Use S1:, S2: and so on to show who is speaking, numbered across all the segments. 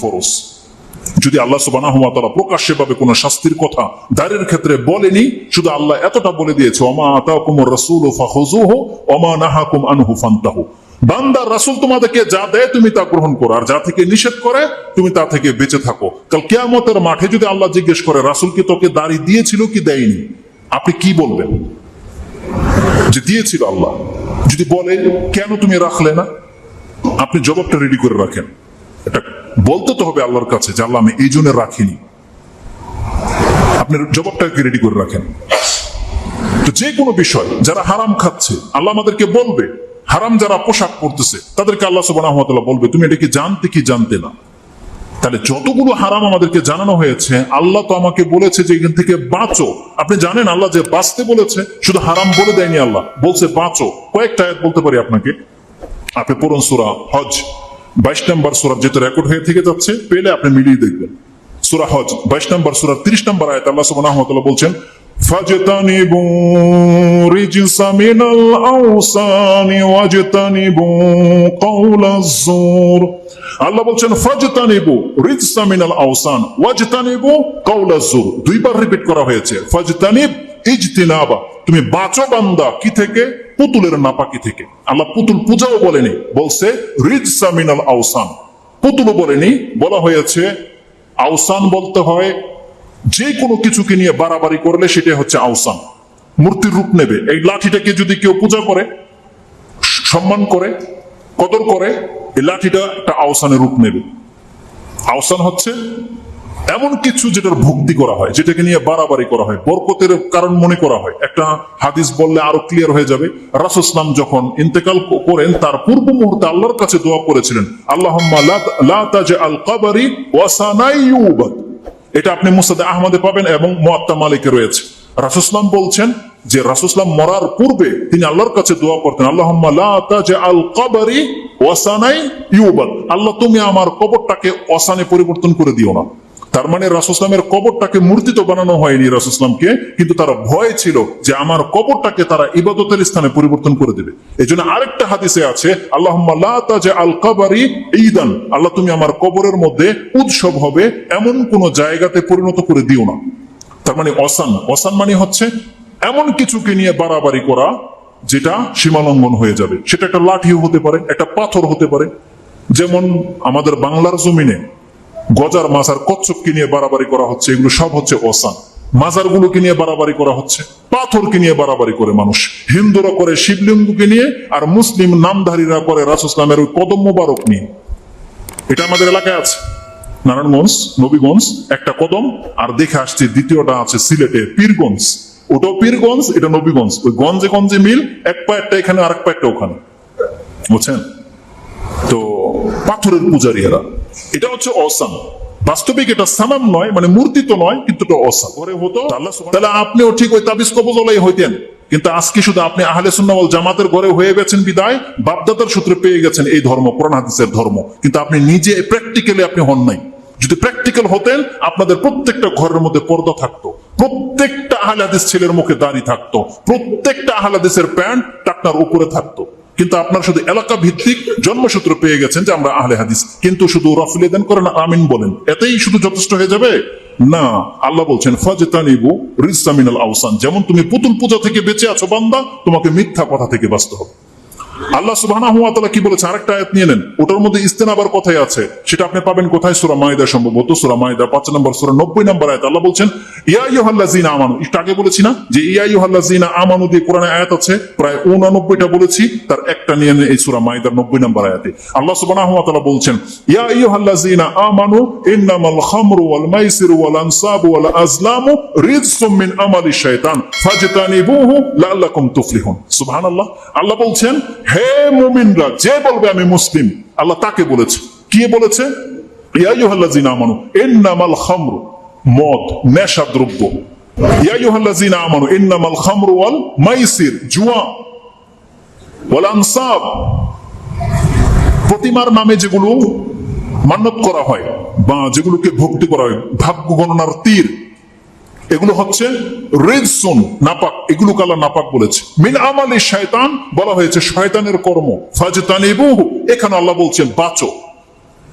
S1: ফরজ। যদি আল্লাহ সুবাহ প্রকাশ্যে ভাবে কোন শাস্তির কথা দাঁড়ের ক্ষেত্রে বলেনি, শুধু আল্লাহ এতটা বলে দিয়েছে অমা আতাকুম রসুল ফাহুজুহ অমা নাহাকুম আনহু ফান্তাহু। বান্দার রাসুল তোমাদেরকে যা দেয় তুমি তা গ্রহণ করো, আর যা থেকে নিষেধ করে, তুমি তা থেকে বেঁচে থাকো। কাল কেয়ামতের মাঠে যদি আল্লাহ জিজ্ঞেস করে, রাসুল কি তোকে দাড়ি দিয়েছিল কি দেয়নি? আপনি কি বলবেন? যে দিয়েছিল আল্লাহ। যদি বলে, কেন তুমি রাখলে না? আপনি জবাবটা রেডি করে রাখেন। বলতে তো হবে আল্লাহর কাছে যে আল্লাহ আমি এই জন্য রাখিনি। আপনি জবাবটাকে রেডি করে রাখেন? তো যে কোনো বিষয়, যারা হারাম খাচ্ছে, আল্লাহ আমাদেরকে বলবে, হারাম যারা পোশাক পরতেছে, তাদেরকে আল্লাহ সুবাহ বলবে, তুমি এটা কি জানতে কি জানতে না? তাহলে যতগুলো হারাম আমাদেরকে জানানো হয়েছে, আল্লাহ তো আমাকে বলেছে যে এখান থেকে বাঁচো। আপনি জানেন আল্লাহ যে বাঁচতে বলেছে, শুধু হারাম বলে দেয়নি আল্লাহ, বলছে বাঁচো। কয়েকটা আয়াত বলতে পারি আপনাকে? আপনি পড়ুন সুরা হজ বাইশ নম্বর সুরা যেহেতু রেকর্ড হয়ে থেকে যাচ্ছে পেলে আপনি মিলিয়ে দেখবেন সুরা হজ বাইশ নম্বর সুরা তিরিশ নম্বর আয়াত আল্লাহ সুবহানাহু বলছেন فاجتنبوا رجس من الأوثان واجتنبوا قول الزور আল্লাহ বলছেন ফাজতানিবু রিজসা মিনাল আওসান ওয়াজতানিবু কাউলা জুর দুইবার রিপিট করা হয়েছে ফাজতানিব ইজতিনাবা তুমি বাঁচো বান্দা কি থেকে পুতুলের নাপাকি থেকে। আল্লাহ পুতুল পূজাও বলেনি, বলছে, রিজসা মিনাল আওসান। পুতুলও বলেনি, বলা হয়েছে, আওসান বলতে হয়, যে কোনো কিছুকে নিয়ে বাড়াবাড়ি করলে সেটা হচ্ছে আওসান। মূর্তির রূপ নেবে। এই লাঠিটাকে যদি কেউ পূজা করে, সম্মান করে, কদর করে, এই লাঠিটা একটা আওসানের রূপ নেবে। আওসান হচ্ছে এমন কিছু যেটার ভক্তি করা হয়, যেটাকে নিয়ে বাড়াবাড়ি করা হয়, বরকতের কারণ মনে করা হয়। একটা হাদিস বললে আরও ক্লিয়ার হয়ে যাবে। রাসুসলাম যখন ইন্তেকাল করেন, তার পূর্ব মুহূর্তে আল্লাহর কাছে দোয়া করেছিলেন আল্লাহ আল কাবারি ওয়াসানাইউবাদ এটা আপনি মুসাদে আহমদে পাবেন এবং মোয়াত্তা মালিকে রয়েছে। রাসুসলাম বলছেন যে রাসুসলাম মরার পূর্বে তিনি আল্লাহর কাছে দোয়া করতেন আল্লাহ আল কবরি ওয়াসানাই ইউবাদ। আল্লাহ, তুমি আমার কবরটাকে অসানে পরিবর্তন করে দিও না। তার মানে রাসুসলামের কবরটাকে মূর্তি তো বানানো হয়নি রাসুসলামকে কিন্তু তারা ভয় ছিল যে আমার কবরটাকে তারা ইবাদতের স্থানে পরিবর্তন করে দেবে। এই জন্য আরেকটা হাদিসে আছে আল্লাহ আল কাবারি ঈদান। আল্লাহ, তুমি আমার কবরের মধ্যে উৎসব হবে এমন কোন জায়গাতে পরিণত করে দিও না। তার মানে অসান। অসান মানে হচ্ছে এমন কিছুকে নিয়ে বাড়াবাড়ি করা যেটা সীমালঙ্ঘন হয়ে যাবে। সেটা একটা লাঠিও হতে পারে, একটা পাথর হতে পারে। যেমন আমাদের বাংলার জমিনে গজার মাজার কচ্ছপকে নিয়ে বাড়াবাড়ি করা হচ্ছে, এগুলো সব হচ্ছে অসান মাজার গুলোকে নিয়ে বাড়াবাড়ি করা হচ্ছে, পাথরকে নিয়ে বাড়াবাড়ি করে মানুষ। হিন্দুরা করে, শিবলিঙ্গকে নিয়ে, আর মুসলিম নামধারীরা করে রাসুসলামের ওই কদম মোবারক নিয়ে। এটা আমাদের এলাকায় আছে। নারায়ণগঞ্জ, নবীগঞ্জ, একটা কদম, আর দেখে আসছে দ্বিতীয়টা আছে সিলেটে, পীরগঞ্জ। ওটাও পীরগঞ্জ, এটা নবীগঞ্জ। ওই গঞ্জে গঞ্জে মিল, এক পায়েরটা এখানে আর এক পায়েরটা ওখানে। বুঝছেন? পাথরের পূজারী এরা এটা হচ্ছে অসাম। বাস্তবিক এটা সানাম নয় মানে মূর্তি তো নয় কিন্তু অসাম। ঘরে হতো। তাহলে আপনিও ঠিক ওই তাবিজ কবজলাই হইতেন। কিন্তু আজকে শুধু আপনি আহলে সুন্নাওয়াল জামাতের ঘরে হয়ে গেছেন বিদায় বাপদাদার সূত্রে পেয়ে গেছেন এই ধর্ম কোরআন হাদিসের ধর্ম। কিন্তু আপনি নিজে প্র্যাকটিক্যালি আপনি হন নাই। যদি প্র্যাকটিক্যাল হতেন আপনাদের প্রত্যেকটা ঘরের মধ্যে পর্দা থাকতো। প্রত্যেকটা আহলে হাদিস ছেলের মুখে দাড়ি থাকতো। প্রত্যেকটা আহলে হাদিসের প্যান্ট টাকনার উপরে থাকতো। কিন্তু আপনার শুধু এলাকা ভিত্তিক জন্মসূত্র পেয়ে গেছেন যে আমরা আহলে হাদিস। কিন্তু শুধু রফলে দেন করেন আমিন বলেন। এতেই শুধু যথেষ্ট হয়ে যাবে? না, আল্লাহ বলছেন, ফাজতানিবু রিসামিনাল আহসান যেমন তুমি পুতুল পূজা থেকে বেঁচে আছো বান্দা, তোমাকে মিথ্যা কথা থেকে বাঁচতে হবে। আল্লাহ তাআলা কি বলেছে? আরেকটা আয়াত নিয়ে নেন। ওটার মধ্যে ইস্তেনাবার কথাই আছে। সেটা আপনি পাবেন কোথায়? সূরা মাইদা সম্ভবত সূরা মাইদা 5 নম্বর সূরা 90 নম্বর আয়াত। আল্লাহ বলছেন, ইয়া আমানু, একটু আগে বলেছি না যে, ইয়া আমানু দিয়ে কোরআনে আয়াত আছে, প্রায় 89টা বলেছি, তার একটা নিয়ে নেন এই সূরা মাইদার 90 নম্বর আয়াতে। আল্লাহ তাআলা বলছেন, ইয়া আমানু, ইন্নামাল খামরু ওয়াল মাইসিরু ওয়াল আনসাবু ওয়াল আজলামু রিজসুম মিন আমালি শাইতান ফাজতানিবুহু লাআল্লাকুম তুফলিহুন। সুবহানাল্লাহ। আল্লাহ বলছেন হে মুমিনরা, যে বলবে আমি মুসলিম, আল্লাহ তাকে বলেছে। কি বলেছে? মদ মাইসির, জুয়া প্রতিমার নামে যেগুলো মান্যত করা হয় বা যেগুলোকে ভক্তি করা হয়, ভাগ্য গণনার তীর এগুলো হচ্ছে রেজসুন নাপাক। এগুলো কালা নাপাক বলেছে। মিন আমালি শয়তান বলা হয়েছে, শয়তানের কর্ম। ফাজতানিবুহু, এখানে আল্লাহ বলছেন, বাঁচো।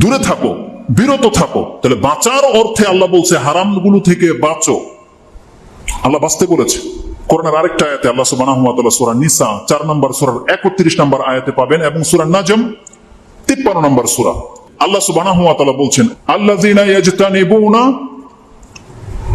S1: দূরে থাকো, বিরত থাকো। তাহলে বাঁচার অর্থে আল্লাহ বলছে, হারামগুলো থেকে বাঁচো। আল্লাহ বাঁচতে বলেছে। করোনার আরেকটা আয়াতে আল্লাহ তাআলা সূরা নিসা 4 নম্বর সূরার 31 নম্বর আয়াতে পাবেন, এবং সূরা নাজম 53 নম্বর সূরা। আল্লাহ তাআলা বলছেন, আল্লাযীনা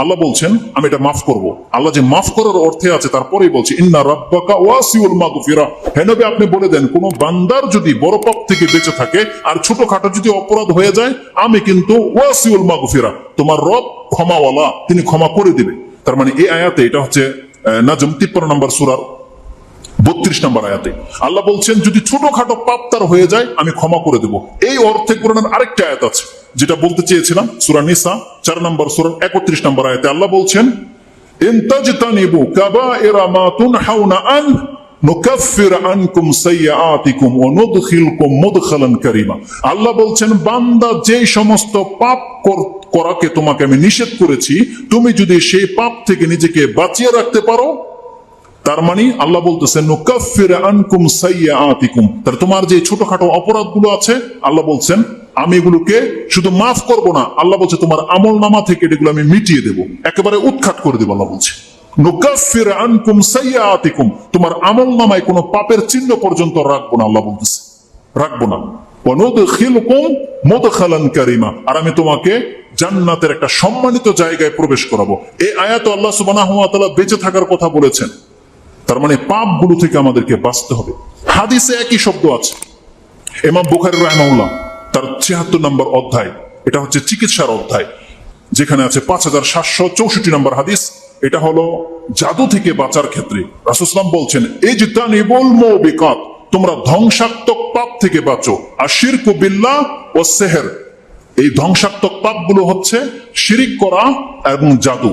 S1: আল্লাহ বলছেন, আমি এটা মাফ করব। আল্লাহ যে মাফ করার অর্থে আছে, তারপরেই বলছে, ইন্না রাব্বাকা ওয়াসিউল মাগফিরা। হে নবী, আপনি বলে দেন, কোন বান্দার যদি বড় পাপ থেকে বেঁচে থাকে আর ছোটখাটো যদি অপরাধ হয়ে যায়, আমি কিন্তু ওয়াসিউল মাগফিরা, তোমার রব ক্ষমাওয়ালা, তিনি ক্ষমা করে দিবে। তার মানে এই আয়াতে এটা হচ্ছে নাজম তিপ্পান্ন নম্বর সুরার বত্রিশ নম্বর আয়াতে। আল্লাহ বলছেন, যদি ছোটখাটো পাপ তার হয়ে যায়, আমি ক্ষমা করে দেব। এই অর্থে কোরআনের আরেকটা আয়াত আছে, যেটা বলতে চেয়েছিলাম, সুরা নিসা চার নম্বর সুরার একত্রিশ নম্বর আয়াতে আল্লাহ বলছেন আল্লাহ বলছেন, বান্দা যে সমস্ত পাপ করাকে তোমাকে আমি নিষেধ করেছি, তুমি যদি সেই পাপ থেকে নিজেকে বাঁচিয়ে রাখতে পারো, তার মানে আল্লাহ বলতেছেন, নুকাফির আনকুম সাইয়্যাতিকুম। তার তোমার যে ছোটখাটো অপরাধগুলো আছে, আল্লাহ বলছেন আমি এগুলোকে শুধু মাফ করব না, আল্লাহ বলছে, তোমার আমল নামা থেকে এগুলো আমি মিটিয়ে দেব। একেবারে উৎখাত করে দেব, আল্লাহ বলছে। তোমার আমল নামায় পাপের চিহ্ন পর্যন্ত রাখব না, আল্লাহ বলতেছে। রাখব না। আমি তোমাকে জান্নাতের একটা সম্মানিত জায়গায় প্রবেশ করাবো। এই আয়াত আল্লাহ বেঁচে থাকার কথা বলেছেন। তার মানে পাপগুলো থেকে আমাদেরকে বাঁচতে হবে। হাদিসে একই শব্দ আছে। এমাম বুখারি রাহমাউল্লাহ ছিয়াত্তর নম্বর অধ্যায়। এটা হচ্ছে চিকিৎসার অধ্যায়। যেখানে আছে পাঁচ হাজার সাতশো চৌষট্টি নম্বর হাদিস। এটা হলো জাদু থেকে বাঁচার ক্ষেত্রে। রাসুসলাম বলছেন এই জিতানিবুল মৌবিকাত, তোমরা ধ্বংসাত্মক পাপ থেকে বাঁচো। আর শিরক বিল্লাহ ও সেহের এই ধ্বংসাত্মক পাপগুলো হচ্ছে শিরিক করা এবং জাদু।